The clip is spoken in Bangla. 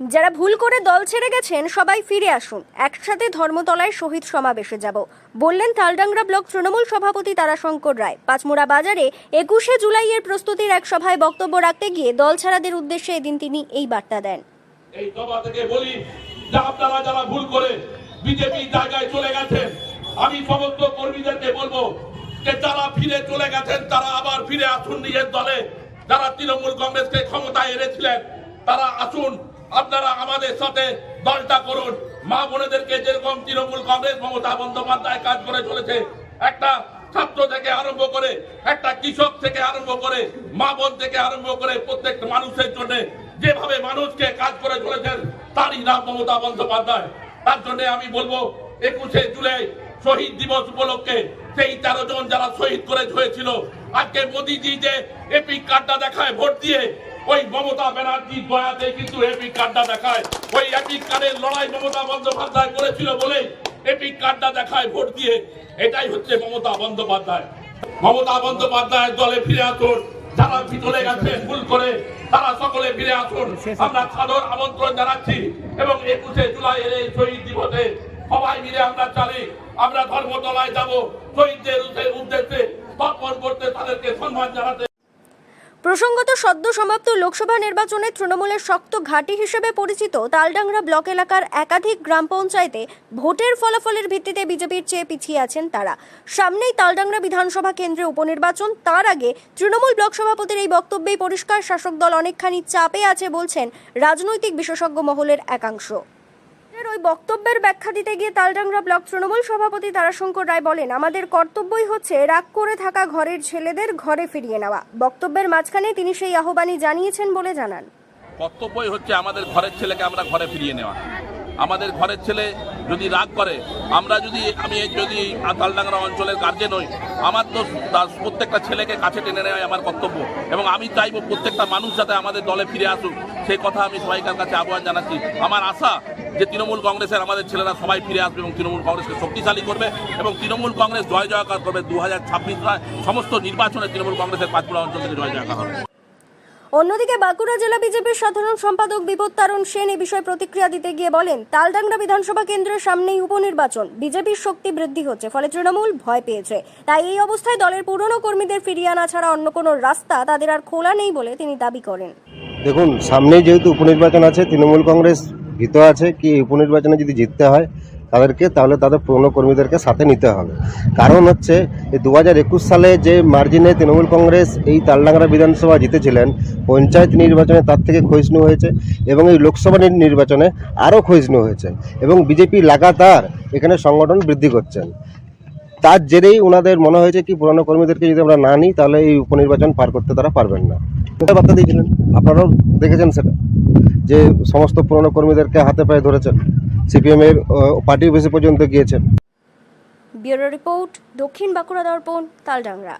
যারা ভুল করে দল ছেড়ে গেছেন, সবাই ফিরে আসুন। একসাথে ধর্মতলায় শহীদ সমাবেশে যাব। বললেন তালডাংরা ব্লক তৃণমূল সভাপতি তারাশঙ্কর রায়। পাঁচমুড়া বাজারে একুশে জুলাইয়ের প্রস্তুতির এক সভায় বক্তব্য রাখতে গিয়ে দল ছাড়াদের উদ্দেশ্যে এদিন তিনি এই বার্তা দেন। এই সভা থেকে বলি যে আপনারা যারা ভুল করে বিজেপি জায়গায় চলে গেছেন, আমি সমস্ত কর্মীদেরকে বলব যে যারা ফিরে চলে গেছেন, তারা আবার ফিরে আসুন নিজের দলে। যারা তৃণমূল কংগ্রেসকে ক্ষমতায় এনেছিলেন, তারা আসুন। আপনারা আমাদের সাথে দলটা করুন। মা বোনেদেরকে যেরকম তৃণমূল কংগ্রেস মমতা বন্দ্যোপাধ্যায় কাজ করে চলেছে, একটা ছাত্র থেকে আরম্ভ করে, একটা কৃষক থেকে আরম্ভ করে, মা বোন থেকে আরম্ভ করে প্রত্যেক মানুষের জন্য যেভাবে মানুষকে কাজ করে চলেছেন, তারই নাম মমতা বন্দ্যোপাধ্যায়। তার জন্য আমি বলব, একুশে জুলাই শহীদ দিবস উপলক্ষে সেই তেরো জন যারা শহীদ করে হয়েছিল, আজকে মোদিজি যে এপিক কার্ডটা দেখায়, ভোট দিয়ে ওই মমতা ব্যানার্জির দয়াতে কিন্তু এপিক কার্ডটা দেখায়। ওই এপিক কার্ডের লড়াই মমতা বন্দ্যোপাধ্যায় করেছিল বলেই এপিক কার্ডটা দেখায় ভোট দিয়ে। এটাই হচ্ছে মমতা বন্দ্যোপাধ্যায়। মমতা বন্দ্যোপাধ্যায়ের দলে ফিরে আসুন। যারা চলে গেছেন ভুল করে তারা সকলে ফিরে আসুন। আমরা সাদর আমন্ত্রণ জানাচ্ছি এবং একুশে জুলাইয়ের এই শহীদ দিবসে সবাই মিলে আমরা চালি, আমরা ধর্মতলায় যাব। শহীদদের উদ্দেশ্যে তর্পণ করতে তাদেরকে সম্মান জানাতে প্রসঙ্গত, সদ্য সমাপ্ত লোকসভা নির্বাচনে তৃণমূলের শক্ত ঘাঁটি হিসেবে পরিচিত তালডাংরা ব্লক এলাকার একাধিক গ্রাম পঞ্চায়েতে ভোটের ফলাফলের ভিত্তিতে বিজেপির চেয়ে পিছিয়ে আছেন তারা। সামনেই তালডাংরা বিধানসভা কেন্দ্রে উপনির্বাচন, তার আগে তৃণমূল ব্লক সভাপতির এই বক্তব্যেই পরিষ্কার, শাসক দল অনেকখানি চাপে আছে বলছেন রাজনৈতিক বিশেষজ্ঞ মহলের একাংশ। এর ওই বক্তব্যের ব্যাখ্যা দিতে গিয়ে তালডাংরা ব্লক তৃণমূল সভাপতি তারাশঙ্কর রায় বলেন, আমাদের কর্তব্যই হচ্ছে রাগ করে থাকা ঘরের ছেলেদের ঘরে ফিরিয়ে নেওয়া। বক্তব্যের মাঝখানে তিনি সেই আহ্বানই জানিয়েছেন বলে জানান। কর্তব্যই হচ্ছে আমাদের ঘরের ছেলেকে আমরা ঘরে ফিরিয়ে নেওয়া। আমাদের ঘরের ছেলে যদি রাগ করে, আমরা যদি, আমি যদি তালডাংরা অঞ্চলের গার্জেন হই, আমার তো প্রত্যেকটা ছেলেকে কাছে টেনে নেওয়াই আমার কর্তব্য। এবং আমি চাইব প্রত্যেকটা মানুষ যাতে আমাদের দলে ফিরে আসুক। সেই কথা আমি সবাইকার কাছে আহ্বান জানাচ্ছি। আমার আশা যে তৃণমূল কংগ্রেসের আমাদের ছেলেরা সবাই ফিরে আসবে এবং তৃণমূল কংগ্রেসকে শক্তিশালী করবে এবং তৃণমূল কংগ্রেস জয় জয়কার করবে দু হাজার ছাব্বিশ সমস্ত নির্বাচনে তৃণমূল কংগ্রেসের পাঁচপুরা অঞ্চল থেকে জয় জয়কার হবে। অন্যদিকে বাঁকুড়া জেলা বিজেপির সাধারণ সম্পাদক বিপদ তারণ সেন এ বিষয়ে প্রতিক্রিয়া দিতে গিয়ে বলেন, তালডাংরা বিধানসভা কেন্দ্রের সামনেই উপনির্বাচন, বিজেপির শক্তি বৃদ্ধি হচ্ছে, ফলে তৃণমূল ভয় পেয়েছে। তাই এই অবস্থায় দলের পুরনো কর্মীদের ফিরিয়ে আনা ছাড়া অন্য কোনো রাস্তা তাদের আর খোলা নেই বলে তিনি দাবি করেন। দেখুন সামনে যেহেতু উপনির্বাচন আছে, তৃণমূল কংগ্রেস ভীত আছে, কি উপনির্বাচনে যদি জিততে হয় তাদেরকে, তাহলে তাদের পুরনো কর্মীদেরকে সাথে নিতে হবে। কারণ হচ্ছে দু হাজার একুশ সালে যে মার্জিনে তৃণমূল কংগ্রেস এই তালডাংরা বিধানসভা জিতেছিলেন, পঞ্চায়েত নির্বাচনে তার থেকে ক্ষয়িষ্ণু হয়েছে এবং এই লোকসভা নির্বাচনে আরও ক্ষয়িষ্ণু হয়েছে এবং বিজেপি লাগাতার এখানে সংগঠন বৃদ্ধি করছেন। তার জেরেই ওনাদের মনে হয়েছে কি, পুরনো কর্মীদেরকে যদি আমরা না নিই, তাহলে এই উপনির্বাচন পার করতে তারা পারবেন না। বার্তা দিয়েছিলেন। আপনারাও দেখেছেন সেটা, যে সমস্ত পুরনো কর্মীদেরকে হাতে পায়ে ধরেছেন। সিপিএম এর পার্টি অফিসে পর্যন্ত গিয়েছেন। ব্যুরো রিপোর্ট দক্ষিণ বাঁকুড়া দর্পণ তালডাংরা।